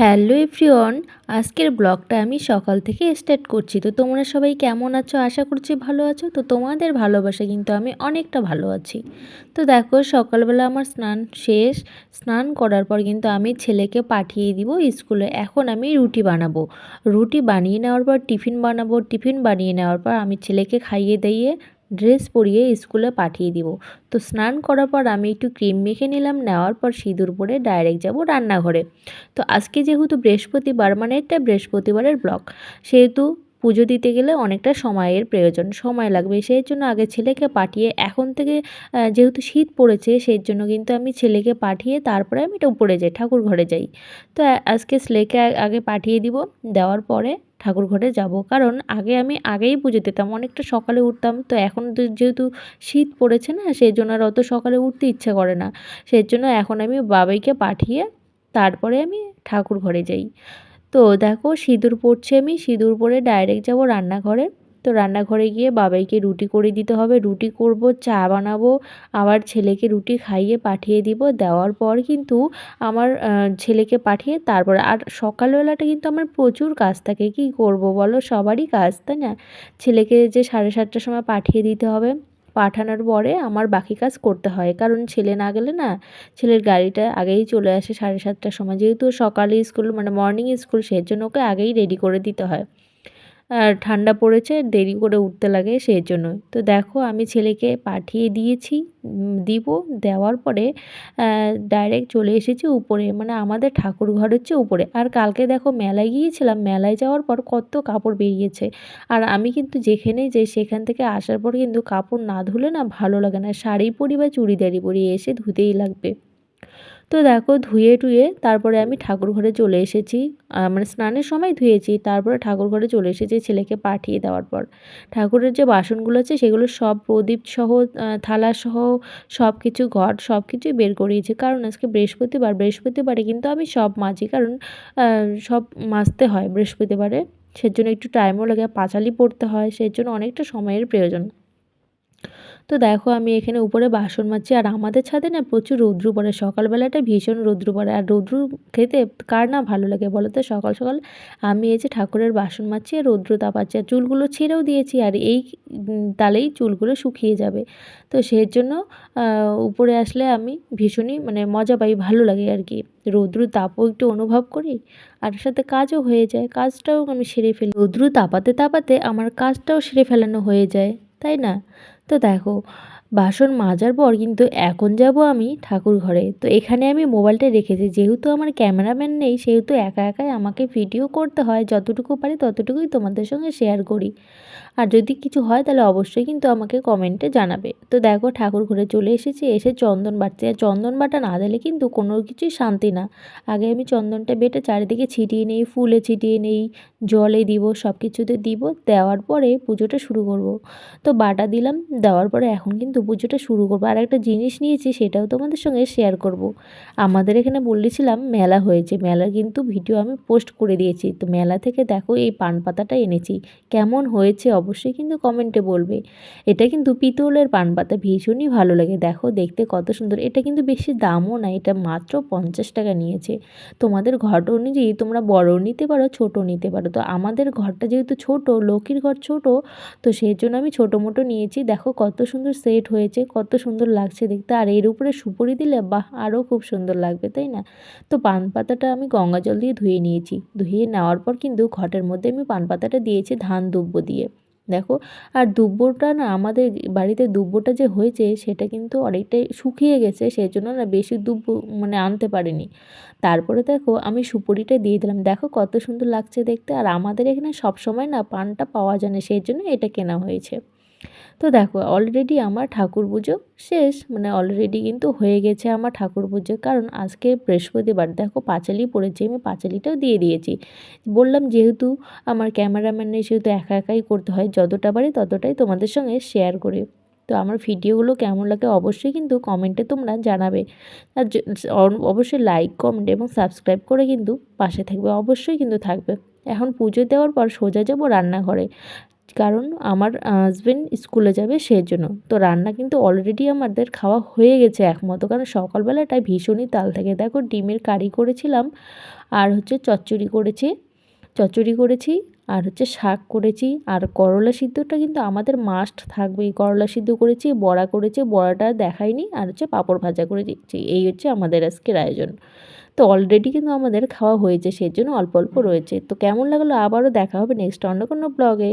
Hello everyone, আজকের ব্লগটা আমি সকাল থেকে স্টার্ট করছি। তো তোমরা সবাই কেমন আছো? আশা করছি ভালো আছো। তো তোমাদের ভালোবাসা কিন্তু আমি অনেকটা ভালো আছি। তো দেখো, সকালবেলা আমার স্নান শেষ। স্নান করার পর কিন্তু আমি ছেলেকে পাঠিয়ে দিব স্কুলে। এখন আমি রুটি বানাবো। রুটি বানিয়ে নেওয়ার পর টিফিন বানাবো। টিফিন বানিয়ে নেওয়ার পর আমি ছেলেকে খাইয়ে দিয়ে ড্রেস পরিয়ে স্কুলে পাঠিয়ে দিব। তো স্নান করার পর আমি একটু ক্রিম মেখে নিলাম, নেওয়ার পর সিঁদুর পরে ডাইরেক্ট যাব রান্নাঘরে। তো আজকে যেহেতু বৃহস্পতিবার মানে একটা বৃহস্পতিবারের ব্লক সেহেতু পুজো দিতে গেলে অনেকটা সময়ের প্রয়োজন, সময় লাগবে। সেই জন্য আগে ছেলেকে পাঠিয়ে, এখন থেকে যেহেতু শীত পড়েছে, সেই জন্য কিন্তু আমি ছেলেকে পাঠিয়ে তারপরে আমি এটা উপরে যাই, ঠাকুর ঘরে যাই। তো আজকে ছেলেকে আগে পাঠিয়ে দিব, দেওয়ার পরে ঠাকুর ঘরে যাব। কারণ আগে আমি আগেই পুজো দিতাম, অনেকটা সকালে উঠতাম। তো এখন যেহেতু শীত পড়েছে না, সেই জন্য আর অত সকালে উঠতে ইচ্ছে করে না। সেই জন্য এখন আমি বাবাইকে পাঠিয়ে তারপরে আমি ঠাকুর ঘরে যাই। তো দেখো সিঁদুর পড়ছে আমি, সিঁদুর পরে ডাইরেক্ট যাব রান্নাঘরে। তো রান্নাঘরে গিয়ে বাবাইকে রুটি করে দিতে হবে। রুটি করব, চা বানাবো, আবার ছেলেকে রুটি খাইয়ে পাঠিয়ে দিব। দেওয়ার পর কিন্তু আমার ছেলেকে পাঠিয়ে তারপর আর সকালবেলাটা কিন্তু আমার প্রচুর কাজ থাকে। কি করব বলো? সবারই কাজ, তাই না? ছেলেকে যে সাড়ে সাতটার সময় পাঠিয়ে দিতে হবে। পাঠানোর পরে আমার বাকি কাজ করতে হয়। কারণ ছেলে না গেলে না, ছেলের গাড়িটা আগেই চলে আসে সাড়ে সাতটার সময়। যেহেতু সকালে স্কুল মানে মর্নিং স্কুল সেজন্য ওকে আগেই রেডি করে দিতে হয়। আর ঠান্ডা পড়েছে, দেরি করে উঠতে লাগে সেই জন্য তো দেখো, আমি ছেলেকে পাঠিয়ে দিয়েছি দিব, দেওয়ার পরে ডাইরেক্ট চলে এসেছি উপরে মানে আমাদের ঠাকুর ঘর হচ্ছে উপরে। আর কালকে দেখো, মেলায় গিয়েছিলাম, মেলায় যাওয়ার পর কত কাপড় বেরিয়েছে। আর আমি কিন্তু যেখানেই যাই, সেখান থেকে আসার পর কিন্তু কাপড় না ধুলে না ভালো লাগে না। শাড়ি পরি বা চুড়িদারি পরি, এসে ধুতেই লাগবে। তো দেখো ধুয়ে টুয়ে তারপরে আমি ঠাকুর ঘরে চলে এসেছি। মানে স্নানের সময় ধুয়েছি, তারপরে ঠাকুর ঘরে চলে এসেছি ছেলেকে পাঠিয়ে দেওয়ার পর। ঠাকুরের যে বাসনগুলো আছে সেগুলো সব প্রদীপ সহ থালা সহ সব কিছু ঘট সব কিছুই বের করিয়েছি। কারণ আজকে বৃহস্পতিবার, বৃহস্পতিবারে কিন্তু আমি সব মাজি, কারণ সব মাজতে হয় বৃহস্পতিবারে। সেজন্য একটু টাইমও লাগে পাঁচালি পড়তে হয় সেই জন্য অনেকটা সময়ের প্রয়োজন। তো দেখো, আমি এখানে উপরে বাসন মাজছি, আর আমাদের ছাদে না প্রচুর রৌদ্র পড়ে। সকালবেলাটা ভীষণ রৌদ্র পড়ে। আর রৌদ্র খেতে কার না ভালো লাগে বলো তো সকাল সকাল আমি এই যে ঠাকুরের বাসন মাজছি, আর রৌদ্র তাপাচ্ছি, আর চুলগুলো ছেড়েও দিয়েছি, আর এই তালেই চুলগুলো শুকিয়ে যাবে। তো সেই জন্য উপরে আসলে আমি ভীষণই মানে মজা পাই, ভালো লাগে আর কি। রৌদ্র তাপও একটু অনুভব করি, আর সাথে কাজও হয়ে যায়। কাজটাও আমি সেরে ফেলি। রৌদ্র তাপাতে তাপাতে আমার কাজটাও সেরে ফেলানো হয়ে যায়, তাই না? তো দেখো, বাসন মাজার পর কিন্তু এখন যাব আমি ঠাকুর ঘরে। তো এখানে আমি মোবাইলটা রেখেছি, যেহেতু আমার ক্যামেরাম্যান নেই, সেহেতু একা একাই আমাকে ভিডিও করতে হয়, যতটুকু পারি ততটুকুই তোমাদের সঙ্গে শেয়ার করি। আর যদি কিছু হয় তাহলে অবশ্যই কিন্তু আমাকে কমেন্টে জানাবে। তো দেখো, ঠাকুর ঘরে চলে এসেছি, এসে চন্দন বাটতে আর চন্দন বাটা না দিলে কিন্তু কোনো কিছুই শান্তি না। আগে আমি চন্দনটা বেটে চারিদিকে ছিটিয়ে নেই, ফুলে ছিটিয়ে নেই, জলে দিব সব কিছুতে দিব, দেওয়ার পরে পুজোটা শুরু করব। তো বাটা দিলাম, দেওয়ার পরে এখন কিন্তু পুজোটা শুরু করব। আর একটা জিনিস নিয়েছি, সেটাও তোমাদের সঙ্গে শেয়ার করব। আমাদের এখানে বলেছিলাম মেলা হয়েছে, মেলার কিন্তু ভিডিও আমি পোস্ট করে দিয়েছি। তো মেলা থেকে দেখো এই পান পাতাটা এনেছি। কেমন হয়েছে অবশ্যই কিন্তু কমেন্টে বলবে। এটা কিন্তু পিতলের পান পাতা ভীষণই ভালো লাগে। দেখো, দেখতে কত সুন্দর। এটা কিন্তু বেশি দামও না, এটা মাত্র পঞ্চাশ টাকা নিয়েছে। তোমাদের ঘর অনুযায়ী তোমরা বড় নিতে পারো ছোট নিতে পারো। তো আমাদের ঘরটা যেহেতু ছোট, লক্ষ্মীর ঘর ছোট, তো সেই জন্য আমি ছোটো মোটো নিয়েছি। দেখো কত সুন্দর সেট হয়েছে, কত সুন্দর লাগছে দেখতে। আর এর উপরে সুপুরি দিলে, বাহ আরও খুব সুন্দর লাগবে, তাই না? তো পান পাতাটা আমি গঙ্গা জল দিয়ে ধুয়ে নিয়েছি। ধুয়ে নেওয়ার পর কিন্তু ঘটের মধ্যে আমি পান পাতাটা দিয়েছি ধান দুব্ব দিয়ে। দেখো, আর দুব্বোটা না আমাদের বাড়িতে দুব্বোটা যে হয়েছে সেটা কিন্তু অনেকটাই শুকিয়ে গেছে সেই জন্য না বেশি দুব্ব মানে আনতে পারিনি। তারপরে দেখো, আমি সুপুরিটা দিয়ে দিলাম। দেখো কত সুন্দর লাগছে দেখতে, আর আমাদের এখানে সবসময় না পানটা পাওয়া যায় না সেই জন্য এটা কেনা হয়েছে। তো দেখো অলরেডি আমার ঠাকুর পুজো শেষ মানে অলরেডি কিন্তু হয়ে গেছে আমার ঠাকুর পুজো। কারণ আজকে বৃহস্পতিবার, দেখো পাঁচালি পড়েছে, আমি পাঁচালিটাও দিয়ে দিয়েছি। বললাম যেহেতু আমার ক্যামেরাম্যান সেহেতু একা একাই করতে হয়, যতটা পারি ততটাই তোমাদের সঙ্গে শেয়ার করে। তো আমার ভিডিওগুলো কেমন লাগে অবশ্যই কিন্তু কমেন্টে তোমরা জানাবে। আর অবশ্যই লাইক কমেন্ট এবং সাবস্ক্রাইব করে কিন্তু পাশে থাকবে, অবশ্যই কিন্তু থাকবে। এখন পুজো দেওয়ার পর সোজা যাব রান্নাঘরে। কারণ আমার হাজব্যান্ড স্কুলে যাবে সেজন্য। তো রান্না কিন্তু অলরেডি আমাদের খাওয়া হয়ে গেছে একমতো। কারণ সকালবেলাটা ভীষণই তাল থাকে। দেখো ডিমের কারি করেছিলাম, আর হচ্ছে চচ্চড়ি করেছি চচ্চড়ি করেছি, আর হচ্ছে শাক করেছি, আর করলা সিদ্ধটা কিন্তু আমাদের মাস্ট থাকবেই করলা সিদ্ধ করেছি, বড়া করেছি, বড়াটা দেখাইনি, আর হচ্ছে পাঁপড় ভাজা করে দিচ্ছি। এই হচ্ছে আমাদের আজকের আয়োজন। তো অলরেডি কিন্তু আমাদের খাওয়া হয়েছে সেই জন্য অল্প অল্প রয়েছে। তো কেমন লাগল? আবারও দেখা হবে নেক্সট অন্য কোনো ব্লগে